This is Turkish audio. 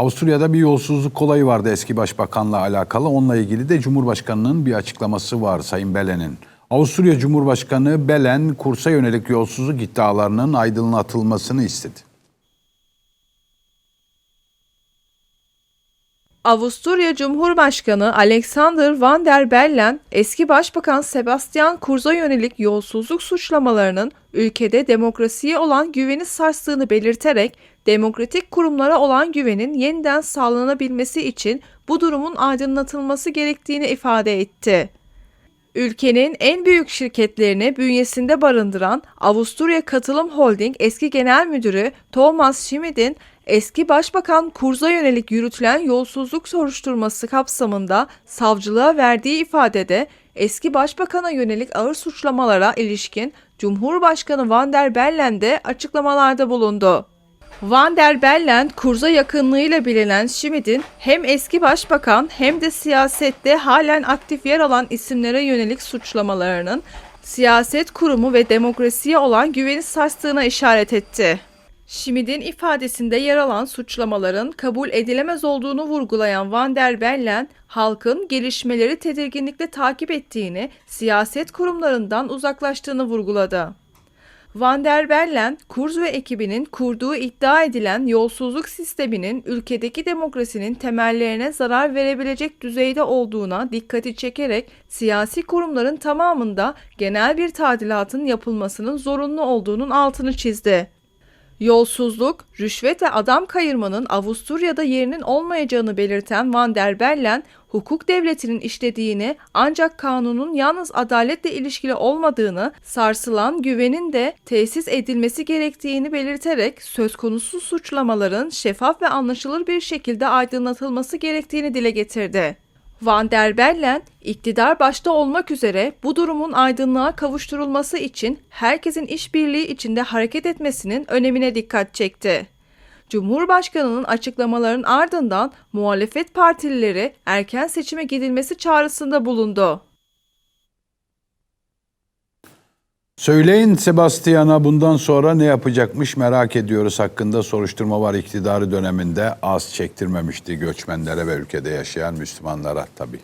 Avusturya'da bir yolsuzluk olayı vardı eski başbakanla alakalı. Onunla ilgili de Cumhurbaşkanı'nın bir açıklaması var Sayın Belen'in. Avusturya Cumhurbaşkanı Belen kursa yönelik yolsuzluk iddialarının aydınlatılmasını istedi. Avusturya Cumhurbaşkanı Alexander Van der Bellen, eski Başbakan Sebastian Kurz'a yönelik yolsuzluk suçlamalarının ülkede demokrasiye olan güveni sarstığını belirterek, demokratik kurumlara olan güvenin yeniden sağlanabilmesi için bu durumun aydınlatılması gerektiğini ifade etti. Ülkenin en büyük şirketlerini bünyesinde barındıran Avusturya Katılım Holding eski genel müdürü Thomas Schmidt'in eski başbakan Kurz'a yönelik yürütülen yolsuzluk soruşturması kapsamında savcılığa verdiği ifadede eski başbakana yönelik ağır suçlamalara ilişkin Cumhurbaşkanı Van der Bellen de açıklamalarda bulundu. Van der Bellen, Kurz'a yakınlığıyla bilinen Schmidt'in hem eski başbakan hem de siyasette halen aktif yer alan isimlere yönelik suçlamalarının siyaset kurumu ve demokrasiye olan güveni sarstığına işaret etti. Schmidt'in ifadesinde yer alan suçlamaların kabul edilemez olduğunu vurgulayan Van der Bellen, halkın gelişmeleri tedirginlikle takip ettiğini, siyaset kurumlarından uzaklaştığını vurguladı. Van der Bellen, Kurz ve ekibinin kurduğu iddia edilen yolsuzluk sisteminin ülkedeki demokrasinin temellerine zarar verebilecek düzeyde olduğuna dikkati çekerek siyasi kurumların tamamında genel bir tadilatın yapılmasının zorunlu olduğunun altını çizdi. Yolsuzluk, rüşvet ve adam kayırmanın Avusturya'da yerinin olmayacağını belirten Van der Bellen, hukuk devletinin işlediğini ancak kanunun yalnız adaletle ilişkili olmadığını, sarsılan güvenin de tesis edilmesi gerektiğini belirterek söz konusu suçlamaların şeffaf ve anlaşılır bir şekilde aydınlatılması gerektiğini dile getirdi. Van der Bellen, iktidar başta olmak üzere bu durumun aydınlığa kavuşturulması için herkesin işbirliği içinde hareket etmesinin önemine dikkat çekti. Cumhurbaşkanının açıklamaların ardından muhalefet partilileri erken seçime gidilmesi çağrısında bulundu. Söyleyin Sebastian'a bundan sonra ne yapacakmış merak ediyoruz hakkında soruşturma var iktidarı döneminde az çektirmemişti göçmenlere ve ülkede yaşayan Müslümanlara tabii.